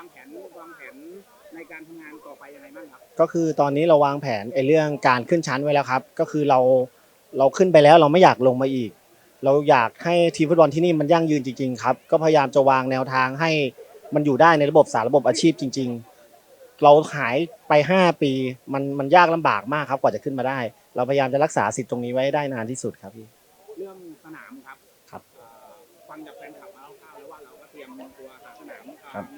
างแผนวางแผนในการทำงานต่อไปยังไงบ้างครับ ก็คือตอนนี้เราวางแผนไอ้เรื่องการขึ้นชั้นไว้แล้วครับ ก็คือเราเราขึ้นไปแล้วเราไม่อยากลงมาอีก เราอยากให้ทีมฟุตบอลที่นี่มันยั่งยืนจริง ๆ ครับ ก็พยายามจะวางแนวทางให้มันอยู่ได้ในระบบสารระบบอาชีพจริง ๆ เราหายไป 5 ปีมันมันยากลำบากมากครับกว่าจะขึ้นมาได้ เราพยายามจะรักษาสิทธิ์ตรงนี้ไว้ได้นานที่สุดครับพี่ เรื่องสนามครับครับเอ่อฟังจากแฟนคลับมาคร่าวๆแล้วว่าเราก็เตรียมตัวหาสนามเอ่อครับ มี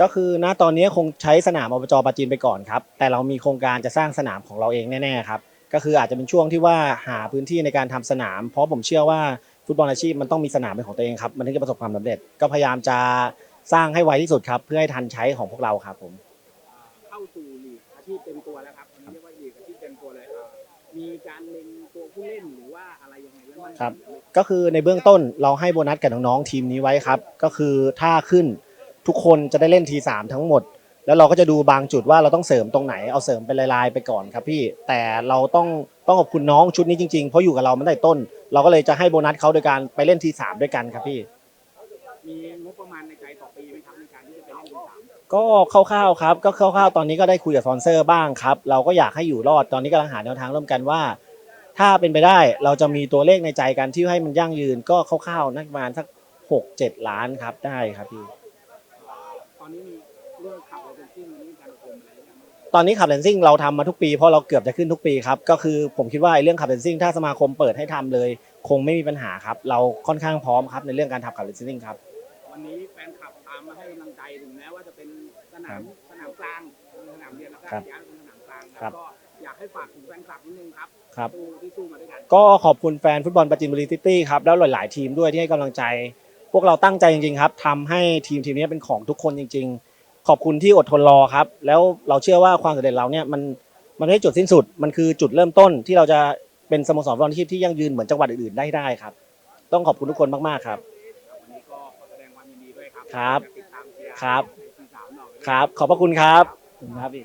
ก็คือณตอนนี้คงใช้สนามอบจปราจีนไปก่อนครับ แต่เรามีโครงการจะสร้างสนามของเราเองแน่ๆครับ ก็คืออาจจะเป็นช่วงที่ว่าหาพื้นที่ในการทำสนาม เพราะผมเชื่อว่าฟุตบอลอาชีพมันต้องมีสนามเป็นของตัวเองครับ มันถึงจะประสบความสำเร็จ ก็พยายามจะสร้างให้ไวที่สุดครับ เพื่อให้ทันใช้ของพวกเราครับผมเอ่อเข้าสู่ลีกอาชีพเต็มตัวแล้วครับอันนี้เรียกว่าลีกอาชีพเต็มตัวเลยเอ่อมีการเล็งตัวผู้เล่นหรือว่าอะไรยังไงแล้วมันครับ ก็คือในเบื้องต้นเราให้โบนัสกับน้องๆทีมนี้ไว้ครับ ก็คือถ้าขึ้น ทุกคนจะได้เล่นทีสามทั้งหมด แล้วเราก็จะดูบางจุดว่าเราต้องเสริมตรงไหนเอาเสริมเป็นลายๆไปก่อนครับพี่แต่เราต้องต้องขอบคุณน้องชุดนี้จริงๆเพราะอยู่กับเรามาตั้งแต่ต้น เราก็เลยจะให้โบนัสเขาโดยการไปเล่นทีสามด้วยกันครับพี่ มีงบประมาณในใจต่อปีไหมครับในการที่จะไปเล่นทีสามก็คร่าวๆครับก็คร่าวๆตอนนี้ก็ได้คุยกับสปอนเซอร์บ้างครับ เราก็อยากให้อยู่รอดตอนนี้กำลังหาแนวทางร่วมกันว่า ถ้าเป็นไปได้เราจะมีตัวเลขในใจกันที่ให้มันยั่งยืน ก็คร่าวๆนักประมาณสักหกเจ็ดล้านครับได้ครับพี่ ตอนนี้ขับเลนซิ่งเราทำมาทุกปีเพราะเราเกือบจะขึ้นทุกปีครับก็คือผมคิดว่าไอ้เรื่องขับเลนซิ่งถ้าสมาคมเปิดให้ทำเลย คงไม่มีปัญหาครับ เราค่อนข้างพร้อมครับในเรื่องการทำขับเลนซิ่งครับวันนี้แฟนคลับตามมาให้กำลังใจถึงแม้ว่าจะเป็นสนามสนามกลางสนามเรียนแล้วก็ครับย้ายมาเป็นสนามกลางครัแล้วบก็อยากให้ฝากถึงแฟนคลับนิดนึงครับครับสู้ที่สู้มาด้วยกันก็ขอบคุณแฟนฟุตบอลปราจินบุรีซิตี้ครับแล้วหลาย ๆ ทีมด้วยที่ให้กำลังใจ พวกเราตั้งใจจริง ๆ ครับทำให้ทีมทีมนี้เป็นของทุกคนจริง ๆ ขอบคุณที่อดทนรอครับ แล้วเราเชื่อว่าความสำเร็จเราเนี่ยมันมันไม่ใช่จุดสิ้นสุด มันคือจุดเริ่มต้นที่เราจะเป็นสโมสรฟุตบอลอาชีพที่ยั่งยืนเหมือนจังหวัดอื่นๆได้ได้ครับ ต้องขอบคุณทุกคนมากๆครับ วันนี้ก็ขอแสดงความยินดีด้วยครับครับ ติดตามเชียร์ครับ ในทีสามหน่อย ครับ ขอบพระคุณครับขอบคุณครับพี่